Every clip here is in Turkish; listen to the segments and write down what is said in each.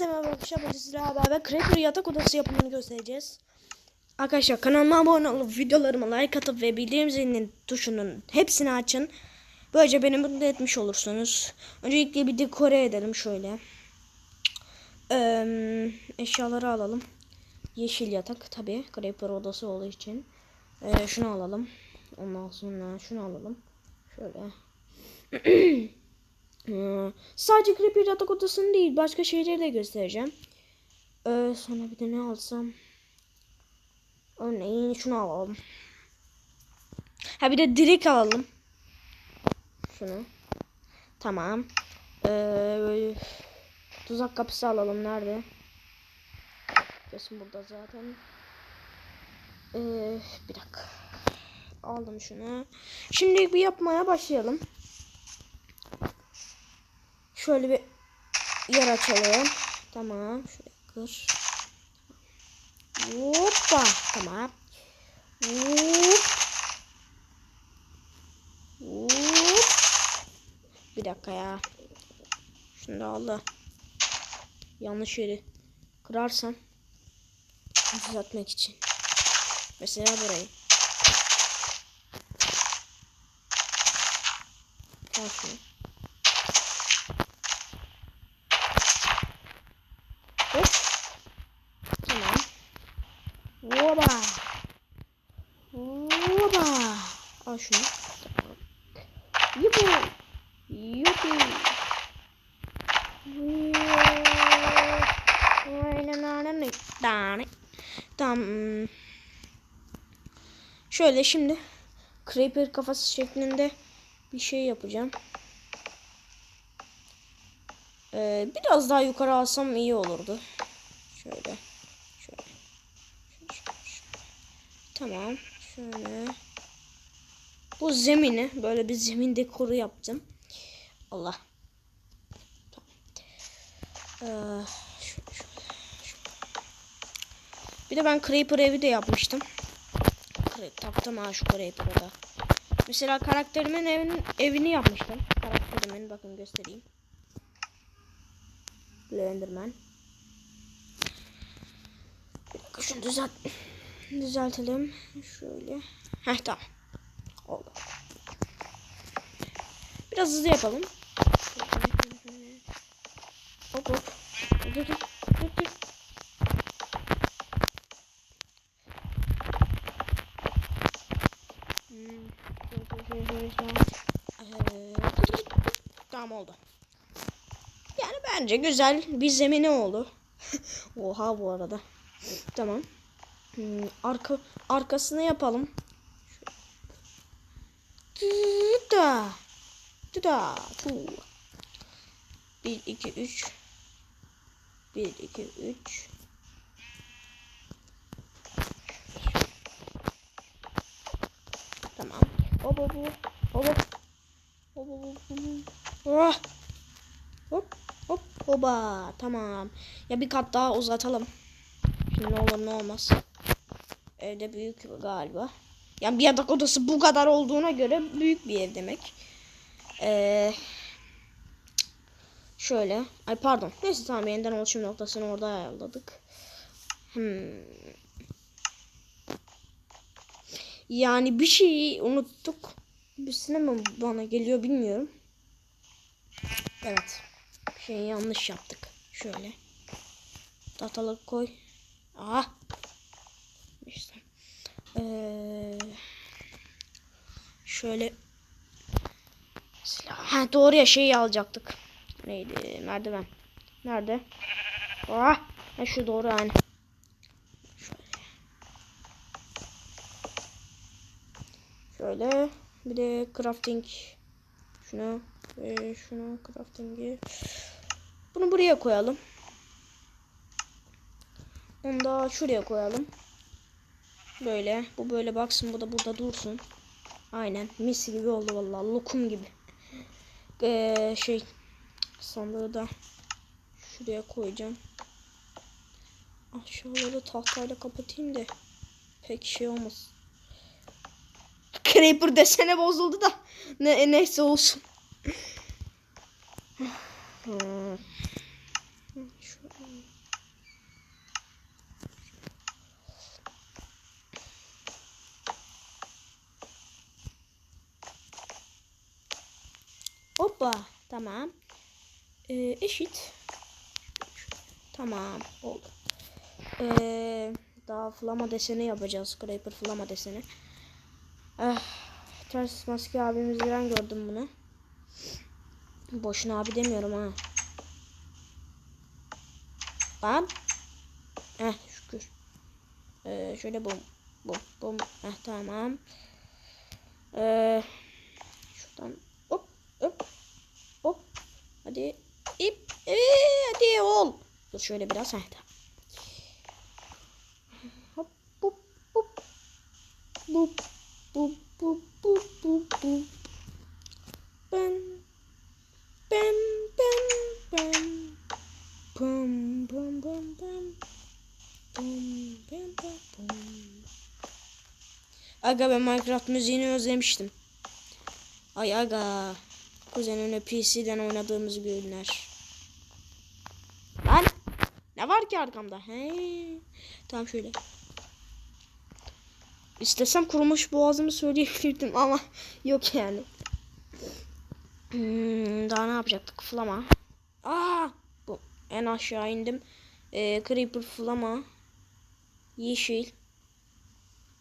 Hepinize merhaba arkadaşlar. Bugün sizlerle beraber Creeper yatak odası yapımını göstereceğiz. Arkadaşlar kanalıma abone olup videolarıma like atıp ve bildirim zilinin tuşunun hepsini açın. Böylece beni mutlu etmiş olursunuz. Öncelikle bir dekore edelim şöyle. Ee, eşyaları alalım. Yeşil yatak tabi Creeper odası olduğu için. Ee, şunu alalım. Ondan sonra şunu alalım. Şöyle. Ee, sadece Creeper yatak odasını değil başka şeyleri de göstereceğim. Ee, sonra bir de ne alsam? Örneğin şunu alalım. Ha bir de direk alalım. Şunu. Tamam. Ee, tuzak kapısı alalım. Nerede? Kesin burada zaten. Ee, bir dakika. Aldım şunu. Şimdi bir yapmaya başlayalım. Şöyle bir yer açalım. Tamam. Şöyle kır. Hoppa. Tamam. Hop. Hop. Bir dakika ya. Şunu da aldı. Yanlış yeri kırarsam düzeltmek için. Mesela burayı. Al şunu. Hop. Tamam. Oba. Oba. Al şunu. Yupu. Yupi. Tamam. Şöyle şimdi Creeper kafası şeklinde bir şey yapacağım. Ee, biraz daha yukarı alsam iyi olurdu. Şöyle. Şöyle. Şöyle, şöyle, şöyle. Tamam. Şöyle. Zemini böyle bir zemin dekoru yaptım. Allah. Tamam. Ee. Bir de ben Creeper evi de yapmıştım. Taptım ha şu Creeper'ı da. Mesela karakterimin evini, evini yapmıştım. Karakterimin bakın göstereyim. Blenderman. Şunu düzelt düzeltelim. Şöyle. Heh tamam. Oldu. Biraz hızlı yapalım. Hop hop. Dur dur. Dur dur. Hmm. Tamam oldu. Yani bence güzel bir zemini oldu. Oha bu arada. Tamam. Hmm, arka arkasını yapalım. Da. Da. 1 2 3 1 2 3 Tamam. Hop hop hop. Hop hop. Hop hop hop. Ah. Hop hoba. Tamam. Ya bir kat daha uzatalım. Şimdi ne olur ne olmaz. Evde büyük galiba. Yani bir yatak odası bu kadar olduğuna göre büyük bir ev demek. Ee, şöyle. Ay pardon. Neyse tamam yeniden oluşum noktasını orada ayarladık. Hmm. Yani bir şeyi unuttuk. Birisine mi bana geliyor bilmiyorum. Evet. Bir şeyi yanlış yaptık. Şöyle. Tahtaları koy. Aha. İşte. Ee, şöyle. Silah. Ha, doğru ya şeyi alacaktık. Neydi? Merdiven. Nerede? Ah. Ha, şu doğru yani. Şöyle bir de crafting şunu ve şunu crafting'i bunu buraya koyalım. Onu da şuraya koyalım. Böyle. Bu böyle baksın. Bu da burada dursun. Aynen. Mis gibi oldu vallahi. Lokum gibi. Ee, şey sandığı da şuraya koyacağım. Aşağıları tahtayla kapatayım da pek şey olmaz. Creeper desene bozuldu da. Ne neyse olsun. Hmm. Şöyle. Hoppa. Tamam. Ee, eşit. Tamam. Oldu. Ee, daha flama deseni yapacağız. Creeper flama deseni. Ah, ters maske abimizden gördüm bunu. Boşuna abi demiyorum ha. Lan. Heh şükür. Ee, şöyle bum bum bum. Heh tamam. Ee, şuradan. Hadi ip. Ee, hadi ol. Dur şöyle biraz. Heh tamam. Hop hop hop. Bup bup bup bup bup bup. Ben ben ben ben. Bum bum bum bum. Bum bum bum bum. Aga ben Minecraft müziğini özlemiştim. Ay aga. Kuzenimle PC'den oynadığımız günler. Lan. Ne var ki arkamda? He. Tamam şöyle. İstesem kurumuş boğazımı söyleyebilirdim ama yok yani. Hmm, daha ne yapacaktık? Flama. Aa, bu en aşağı indim. Ee, creeper flama. Yeşil.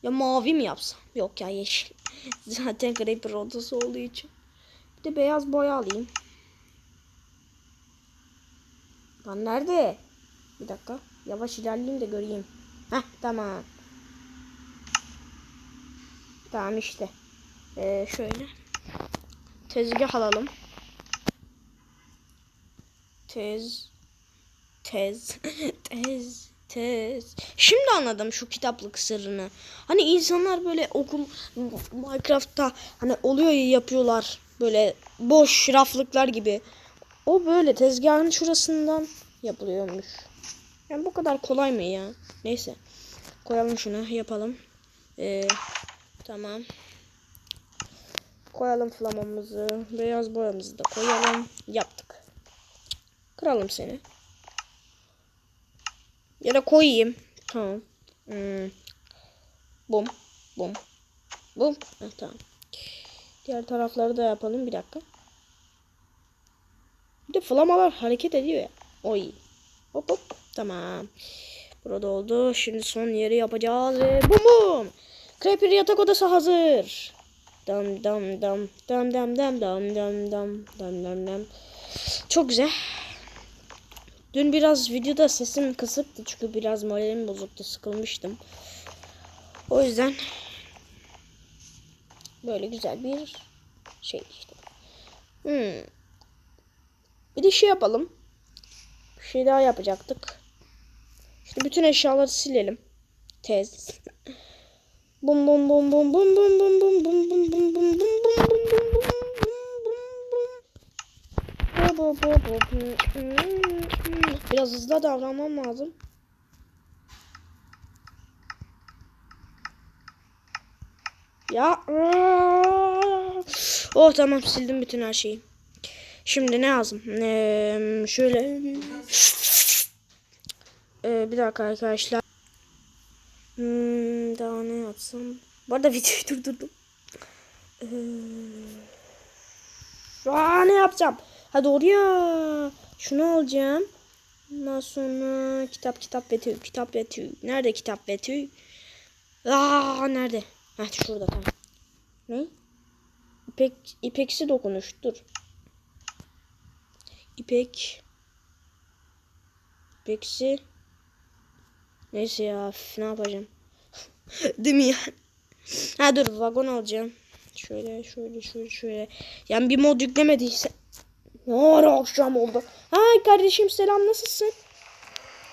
Ya mavi mi yapsam? Yok ya yeşil. Zaten creeper odası olduğu için. Bir de beyaz boya alayım. Lan nerede? Bir dakika. Yavaş ilerleyeyim de göreyim. Heh tamam. Tamam işte. Ee, şöyle. Tezgah alalım. Tez. Tez. tez. Tez. Şimdi anladım şu kitaplık sırrını. Hani insanlar böyle okul Minecraft'ta hani oluyor ya yapıyorlar böyle boş raflıklar gibi. O böyle tezgahın şurasından yapılıyormuş. Yani bu kadar kolay mı ya? Neyse. Koyalım şunu yapalım. Ee, tamam. Koyalım flamamızı. Beyaz boyamızı da koyalım. Yaptık. Kıralım seni. Ya da koyayım. Tamam. Hmm. Bum. Bum. Bum. Heh, tamam. Diğer tarafları da yapalım bir dakika. Bir de flamalar hareket ediyor ya. O. Hop hop. Tamam. Burada oldu. Şimdi son yeri yapacağız. Ve bum bum. Creeper yatak odası hazır. Dam dam dam. Dam dam dam dam dam dam. Dam dam dam. Çok güzel. Dün biraz videoda sesim kısıktı çünkü biraz moralim bozuktu sıkılmıştım. O yüzden böyle güzel bir şey işte. Hmm. Bir de şey yapalım. Bir şey daha yapacaktık. İşte bütün eşyaları silelim. Tez. Bum bum bum bum bum bum bum bum bum bum bum bum bum bum bum bum Biraz hızlı davranmam lazım. Ya. Oh tamam sildim bütün her şeyi. Şimdi ne lazım? Ee, şöyle. Ee, bir dakika arkadaşlar. Hmm, daha ne yapsam? Bu arada videoyu durdurdum. Ee, aa, ne yapacağım? Ha doğru ya. Şunu alacağım. Ondan sonra kitap kitap ve tüy. Kitap ve tüy. Nerede kitap ve tüy? Aa nerede? Heh şurada tamam. Ne? İpek, ipeksi dokunuş. Dur. İpek. İpeksi. Neyse ya ne yapacağım? Değil mi ya? Ha dur vagon alacağım. Şöyle şöyle şöyle şöyle. Yani bir mod yüklemediyse. Ne ara akşam oldu. Ha kardeşim selam nasılsın?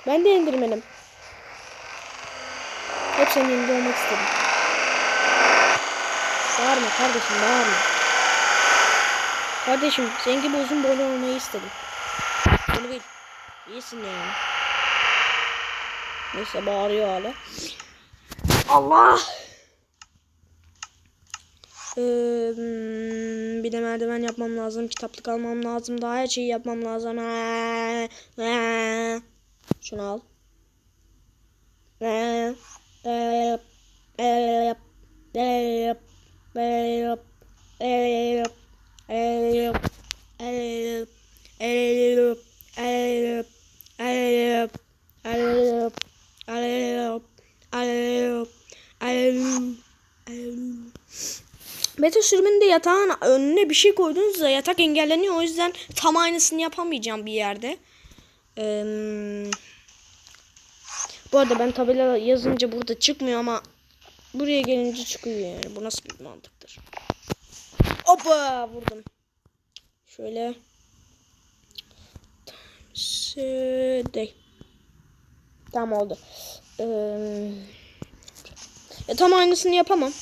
Ben de indirmedim. Hep senin olmak istedim. Bağırma kardeşim bağırma. Kardeşim senin gibi uzun boylu olmayı istedim. Bunu bil. İyisin yani. Neyse bağırıyor hala. Allah! Ee, hmm, bir de merdiven yapmam lazım. Kitaplık almam lazım. Daha her şeyi yapmam lazım. Ee, ee. Şunu al. Elop, elop, elop, elop, elop, elop, elop, elop, elop, elop, elop, Beta sürümünde yatağın önüne bir şey koyduğunuzda yatak engelleniyor. O yüzden tam aynısını yapamayacağım bir yerde. Ee, bu arada ben tabela yazınca burada çıkmıyor ama buraya gelince çıkıyor yani. Bu nasıl bir mantıktır? Hoppa vurdum. Şöyle. Şöyle. Tamam oldu. Ee, ya tam aynısını yapamam.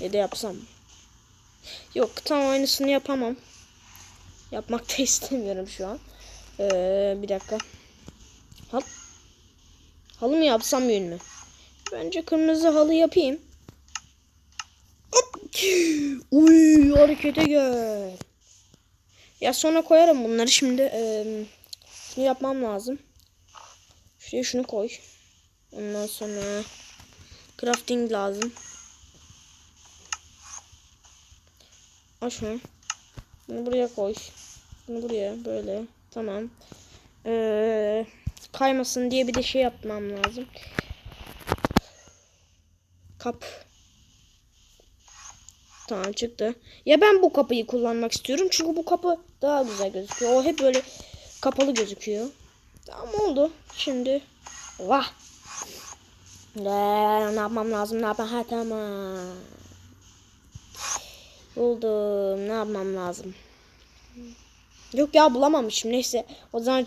Ya da yapsam. Yok tam aynısını yapamam. Yapmak da istemiyorum şu an. Ee, bir dakika. Hal halı mı yapsam yün mü? Bence kırmızı halı yapayım. Hop. Uy harekete gel. Ya sonra koyarım bunları şimdi. E, şunu yapmam lazım. Şuraya şunu koy. Ondan sonra crafting lazım. Al şunu. Bunu buraya koy. Bunu buraya böyle. Tamam. Ee, kaymasın diye bir de şey yapmam lazım. Kap. Tamam çıktı. Ya ben bu kapıyı kullanmak istiyorum. Çünkü bu kapı daha güzel gözüküyor. O hep böyle kapalı gözüküyor. Tamam oldu. Şimdi. Vah. Ne, ne yapmam lazım? Ne yapmam? Ha tamam. Buldum. Ne yapmam lazım? Yok ya bulamamışım. Neyse. O zaman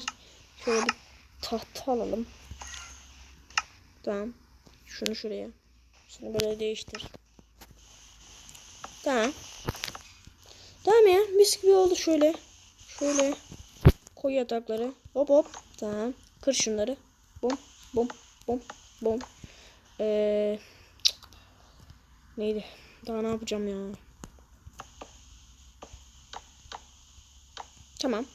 şöyle bir tahta alalım. Tamam. Şunu şuraya. Şunu böyle değiştir. Tamam. Tamam ya. Mis gibi oldu şöyle. Şöyle. Koy yatakları. Hop hop. Tamam. Kır şunları. Bum. Bum. Bum. Bum. Ee, neydi? Daha ne yapacağım ya? Tamam.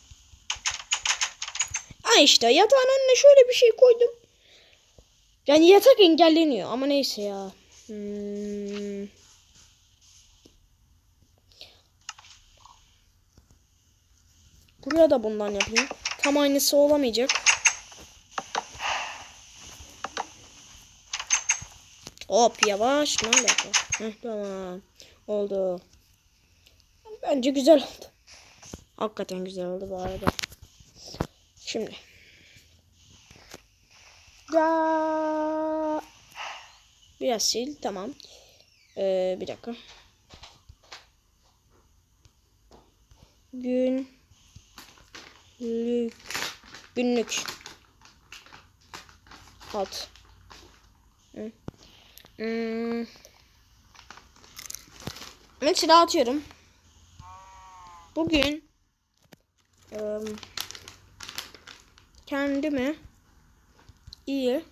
Ha işte yatağın önüne şöyle bir şey koydum. Yani yatak engelleniyor ama neyse ya. Hmm. Buraya da bundan yapayım. Tam aynısı olamayacak. Hop yavaş. Ne alaka? Heh, tamam. Oldu. Bence güzel oldu. Hakikaten güzel oldu bu arada. Şimdi. Ya. Biraz sil. Tamam. Ee, bir dakika. Gün. Lük. Günlük. Alt. Hı. Hmm. Mesela atıyorum. Bugün ıı, kendimi iyi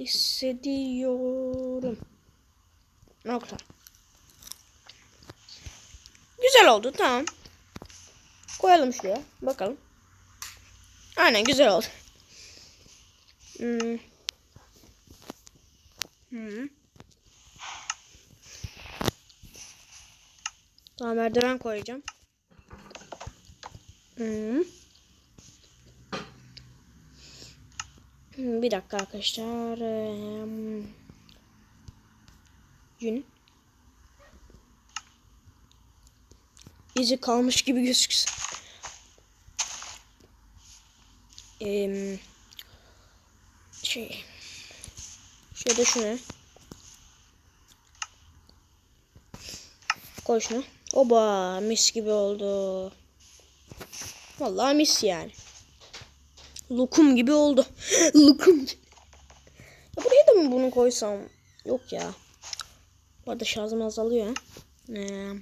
hissediyorum. Nokta. Güzel oldu tamam. Koyalım şuraya. Bakalım. Aynen güzel oldu. Hmm. Hmm. Tamam merdiven koyacağım. Hmm. Bir dakika arkadaşlar. Gün. İzi kalmış gibi gözüksün. Şey. Şöyle şunu. Koy şunu. Oba mis gibi oldu. Vallahi mis yani. Lokum gibi oldu. Lokum buraya da mı bunu koysam? Yok ya. Bu arada şarjım azalıyor. Ee,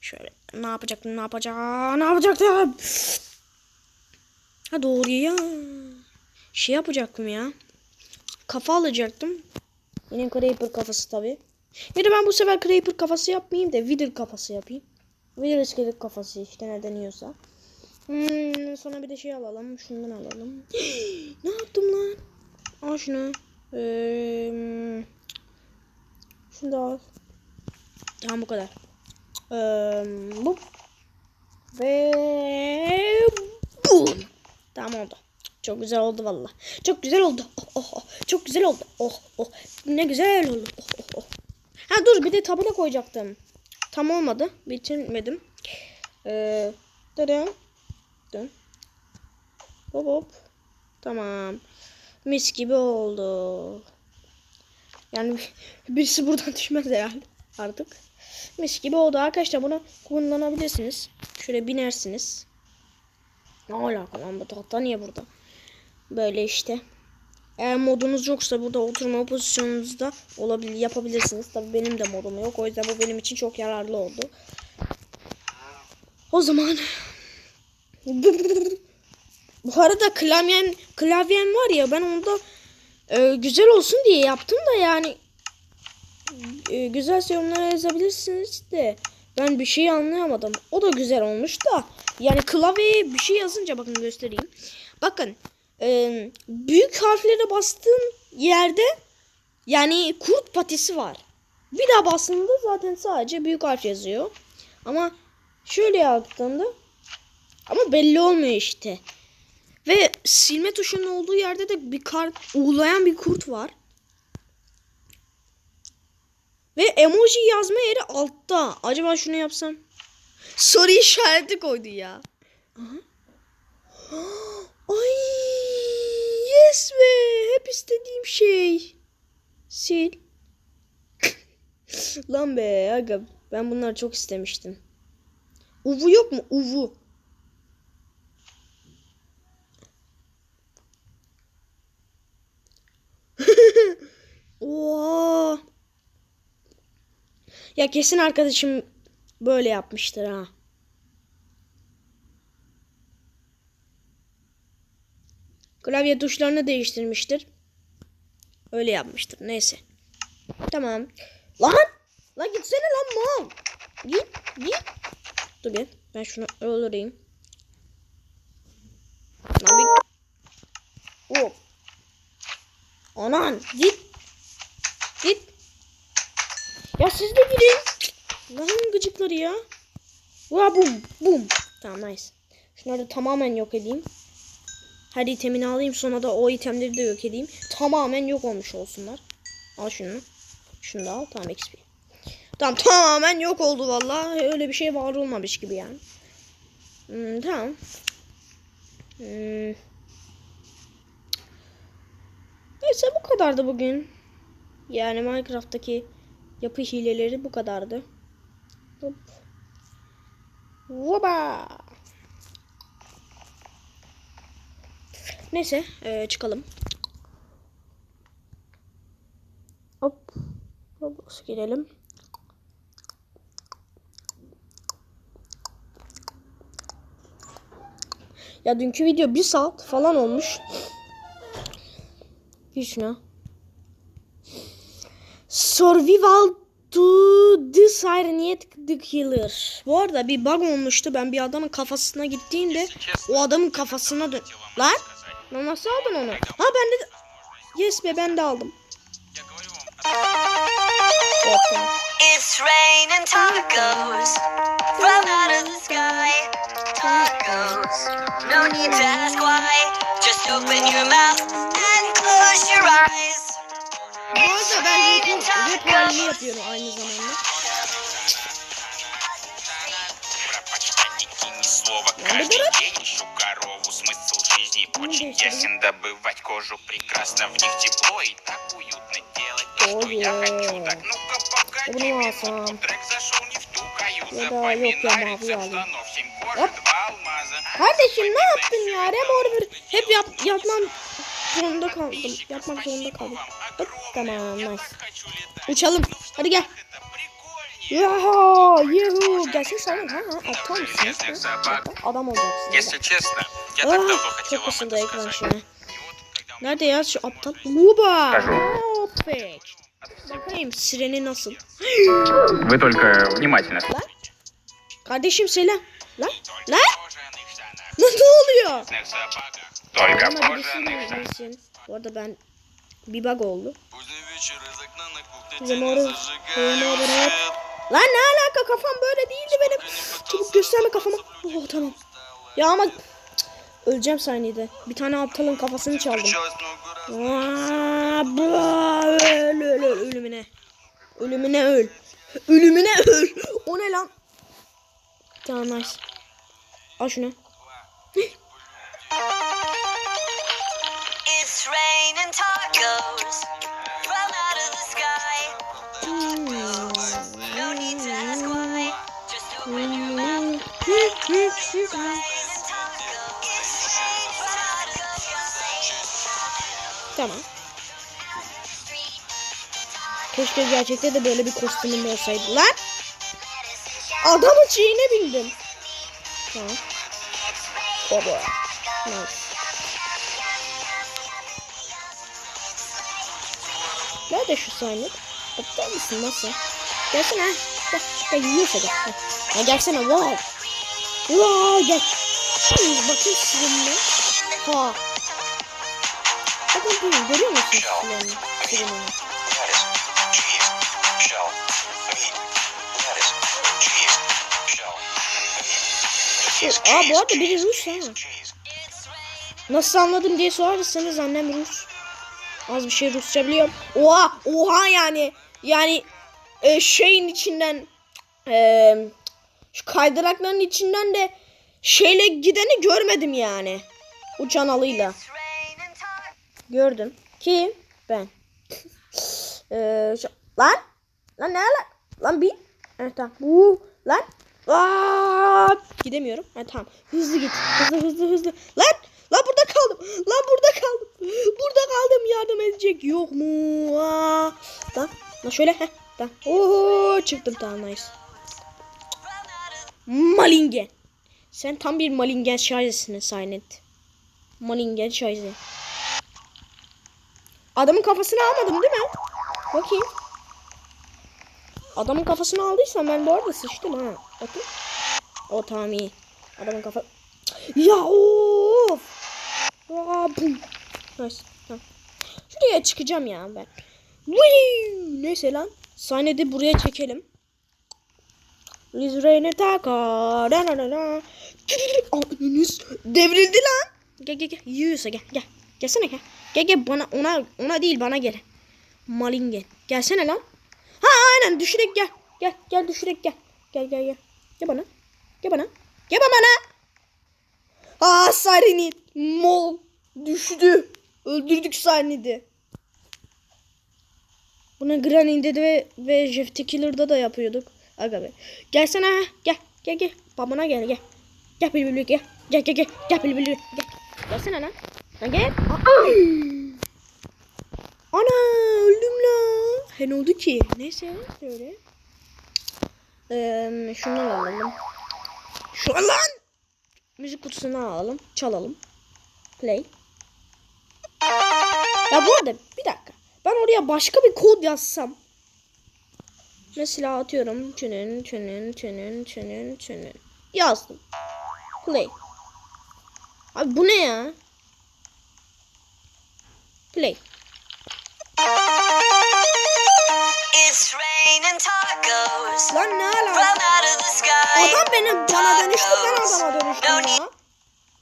şöyle ne yapacaktım ne yapacağım ne yapacaktım. Ha doğru ya. Şey yapacaktım ya. Kafa alacaktım. Yine Creeper kafası tabi. Ya da ben bu sefer Creeper kafası yapmayayım da Wither kafası yapayım. Wither iskelet kafası işte neden yiyorsa. Hmm, sonra bir de şey alalım. Şundan alalım. ne yaptım lan? Al şunu. Ee, şunu da al. Tamam bu kadar. Ee, bu. Ve bu. Tamam oldu. Çok güzel oldu valla. Çok güzel oldu. Oh, oh, oh. Çok güzel oldu. Oh oh. Ne güzel oldu. Oh oh oh. Ha dur bir de tabela koyacaktım. Tam olmadı. Bitirmedim. Ee, dön. Dön. Hop hop. Tamam. Mis gibi oldu. Yani birisi buradan düşmez herhalde artık. Mis gibi oldu arkadaşlar. Bunu kullanabilirsiniz. Şöyle binersiniz. Ne alaka lan bu tahta niye burada? Böyle işte. Eğer modunuz yoksa burada oturma pozisyonunuzda olabilir yapabilirsiniz. Tabii benim de modum yok. O yüzden bu benim için çok yararlı oldu. O zaman bu arada klavyen klavyen var ya ben onda e, güzel olsun diye yaptım da yani e, güzel yorumlara yazabilirsiniz de ben bir şey anlayamadım. O da güzel olmuş da yani klavyeye bir şey yazınca bakın göstereyim. Bakın e, büyük harflere bastığın yerde yani kurt patisi var. Bir daha bastığında zaten sadece büyük harf yazıyor. Ama şöyle yaptığında ama belli olmuyor işte. Ve silme tuşunun olduğu yerde de bir kar uğulayan bir kurt var. Ve emoji yazma yeri altta. Acaba şunu yapsam? Soru işareti koydu ya. Ay yes be. Hep istediğim şey. Sil. Lan be aga. Ben bunları çok istemiştim. Uvu yok mu? Uvu. Oha. Ya kesin arkadaşım böyle yapmıştır ha. Klavye tuşlarını değiştirmiştir. Öyle yapmıştır. Neyse. Tamam. Lan! Lan gitsene lan mal. Git, git. Dur bir. Ben şunu öldüreyim. Lan bir... Hop. Anan. Git. Ya siz de gidin. Lan gıcıkları ya. Va bum bum. Tamam nice. Şunları da tamamen yok edeyim. Her itemini alayım sonra da o itemleri de yok edeyim. Tamamen yok olmuş olsunlar. Al şunu. Şunu da al. Tamam XP. Tamam tamamen yok oldu vallahi. Öyle bir şey var olmamış gibi yani. Hmm, tamam. Hmm. Neyse bu kadardı bugün. Yani Minecraft'taki yapı hileleri bu kadardı. Hop. Hoba. Neyse eee, çıkalım. Hop. Roblox'a girelim. Ya dünkü video bir saat falan olmuş. Bir şuna. Survival to the Sirenet the Killer. Bu arada bir bug olmuştu. Ben bir adamın kafasına gittiğimde o adamın kafasına dön... Lan? Lan nasıl aldın onu? Ha ben de... Yes be ben de aldım. It's raining tacos from out of the sky. Tacos, no need to ask why. Just open your mouth and close your eyes. Bu arada ben rap, rap halini yapıyorum aynı zamanda. Пропочтальники ни слова Надо каждый брать. день Ищу корову, смысл жизни очень Надо ясен Добывать кожу прекрасно, в них тепло И так уютно делать то, что я Ой-ой. хочу Так ну-ка погоди Bunu минутку alsam. Трек зашел не в ту каюту Ya da yok ya Запоминай mavi рецепт alayım. слонов Семь кожи, Hop. два алмаза Kardeşim ne yaptın ya? Rem order hep yap, yapmam zorunda kaldım. Yapmak zorunda kaldım. Hop, tamam nice. Uçalım. Hadi gel. Yaha, yuhu. Gelsene sen. Ha, ha, aptal mısın? Ha? Aptal. Adam olacaksın. Если честно, я Ah, так давно хотел çok вам ısındı это ekran сказать şimdi. И вот, когда он Nerede ya şu aptal? Luba. Скажу. Hopek. Bakayım sireni nasıl? Вы только внимательно Lan. Kardeşim selam. Lan. Lan. кожаных штанах, Lan ne oluyor? в сапогах Только в Ama birisi кожаных штанах bilsin. Bu arada ben bir bug oldu. Zamora, Zamora, Lan ne alaka kafam böyle değildi benim. Çabuk gösterme kafamı. Oh tamam. Ya ama cık, öleceğim sahnede. Bir tane aptalın kafasını çaldım. Aa, öl, öl, öl, ölümüne. Ölümüne öl. Ölümüne öl. O ne lan? Tamam nice. Al şunu. Tamam. Keşke gerçekte de böyle bir kostümüm olsaydı. Lan! Adamın şeyine bindim. Tamam. Baba. Nice. Nerede şu sahne? Aptal mısın nasıl? Gelsene. Gel. Gel yiyorsa gel. Ya gelsene. Wow. Wow gel. Şimdi bakayım sizinle. Ha. Bakın bunu görüyor musun sizinle? Sizinle. Aa bu arada biri Rus ha. Nasıl anladım diye sorarsanız annem Rus. Az bir şey Rusça biliyorum. Oha oha yani. Yani e, şeyin içinden e, şu kaydırakların içinden de şeyle gideni görmedim yani. Uçan alıyla. Gördüm. Kim? Ben. Eee şu- lan? Lan ne lan? Lan bir. Evet tamam. Bu lan. Aa, gidemiyorum. Ha tamam. Hızlı git. Hızlı hızlı hızlı. Lan! Lan kaldım. Lan burada kaldım. Burada kaldım. Yardım edecek yok mu? Aa. Lan. Lan şöyle. Heh. Tamam. Oo çıktım tamam nice. Malingen. Sen tam bir malingen şahisin Saynet. Malingen şahizi. Adamın kafasını almadım değil mi? Bakayım. Adamın kafasını aldıysam ben bu arada sıçtım ha. Bakın. O tamam iyi. Adamın kafa... Ya of. Aa. Nice. Tamam. Şuraya çıkacağım ya ben. Neyse lan. Sahnede buraya çekelim. Lizrene taka. Da da da devrildi lan. Gel gel gel. Yiyorsa gel gel. Gelsene gel. Gel gel bana ona ona değil bana gel. Malingen. Gelsene lan. Ha aynen düşürek gel. Gel gel düşürek gel. Gel gel gel. Gel bana. Gel bana. Gel bana. Aa Sarini. Mol. Düştü. Öldürdük Sarini'de. Bunu Granny'de de ve, ve Jeff the da yapıyorduk. Aga be. Gelsene. Gel. Gel gel. Babana gel gel. Gel bülbül gel. Gel gel gel. Gel bülbül gel. Gelsene lan. Lan gel. Aa! Ana öldüm lan. He ne oldu ki? Neyse şöyle. Ee, şundan alalım. Şu lan. Müzik kutusunu alalım. Çalalım. Play. Ya bu arada bir dakika. Ben oraya başka bir kod yazsam. Mesela atıyorum. Tünün tünün tünün tünün tünün. Yazdım. Play. Abi bu ne ya? Play. It's raining tacos Lan ne alaka? Adam beni bana dönüştü ben adama dönüştüm ya.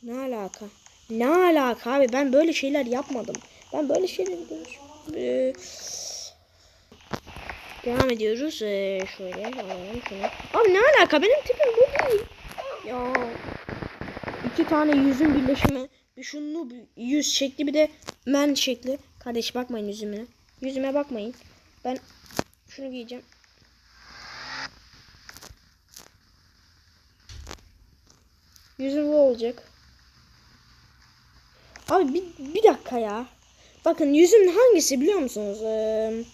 Ne alaka? Ne alaka abi ben böyle şeyler yapmadım. Ben böyle şeyler dönüştüm. Ee, devam ediyoruz. Ee, şöyle alalım şunu. Abi ne alaka benim tipim bu değil. Ya. İki tane yüzün birleşimi. Bir şunlu bir yüz şekli bir de men şekli. Kardeş bakmayın yüzüme. Yüzüme bakmayın. Ben şunu giyeceğim. Yüzüm bu olacak. Abi bir, bir dakika ya. Bakın yüzüm hangisi biliyor musunuz? Ee,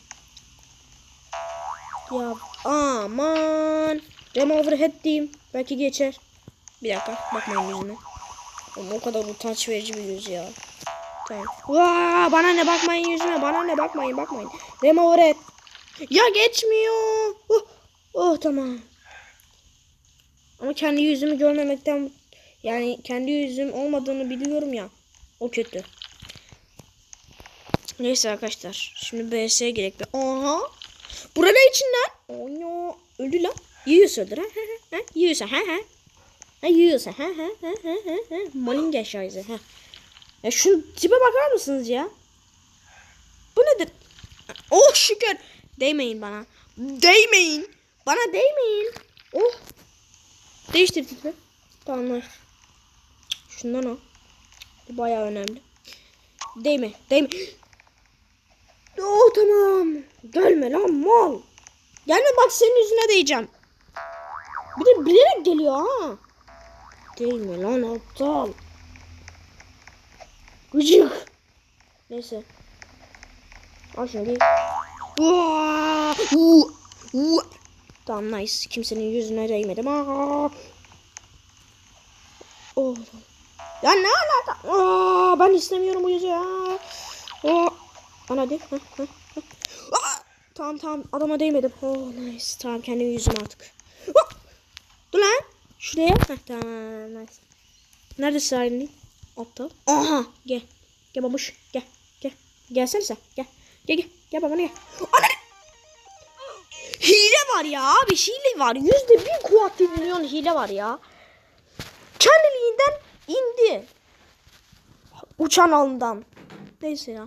ya aman. Game overhead diyeyim. Belki geçer. Bir dakika bakmayın yüzüme. Oğlum, o kadar utanç verici bir yüz ya. Tamam. Vaa, bana ne bakmayın yüzüme. Bana ne bakmayın bakmayın. Game overhead. Ya geçmiyor. Oh, oh tamam. Ama kendi yüzümü görmemekten yani kendi yüzüm olmadığını biliyorum ya. O kötü. Neyse arkadaşlar. Şimdi BS'ye gerek. Aha. Burada ne için lan? Ono. Öldü lan. Yiyorsa öldür. Ha ha ha. Yiyorsa ha ha. Ha yiyorsa ha ha ha ha ha ha. Malinge şayze ha. Ya şu tipe bakar mısınız ya? Bu nedir? Oh şükür. Değmeyin bana. Değmeyin. Bana değmeyin. Oh. Değiştirdik mi? Tamam. Şundan al. Bu bayağı önemli. Değme. Değme. Oh tamam. Gelme lan mal. Gelme bak senin yüzüne değeceğim. Bir de bilerek geliyor ha. Değme lan aptal. Gıcık. Neyse. Al şunu giy. Tamam nice. Kimsenin yüzüne değmedim. Aa! Oh. Ya ne alaka? Aa, ben istemiyorum bu yüzü ya. Aa. Lan hadi. Hah, hah, hah. Aa! Tamam tamam adama değmedim. Oh nice. Tamam kendim yüzüm artık. Aa! Dur lan. Şuraya. Heh, tamam nice. Neredesin halini? Aptal. Aha gel. Gel babuş. Gel. Gel. Gelsene sen. Gel. Gel gel. Gel babana gel. Ana! Hile var ya abi hile var. Yüzde bir kuvvetli milyon hile var ya. Kendiliğinden indi. Uçan alından. Neyse ya.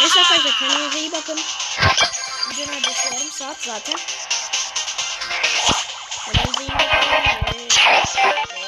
Neyse arkadaşlar kendinize iyi bakın. Video neredeyse yarım saat zaten. Kendinize iyi bakın.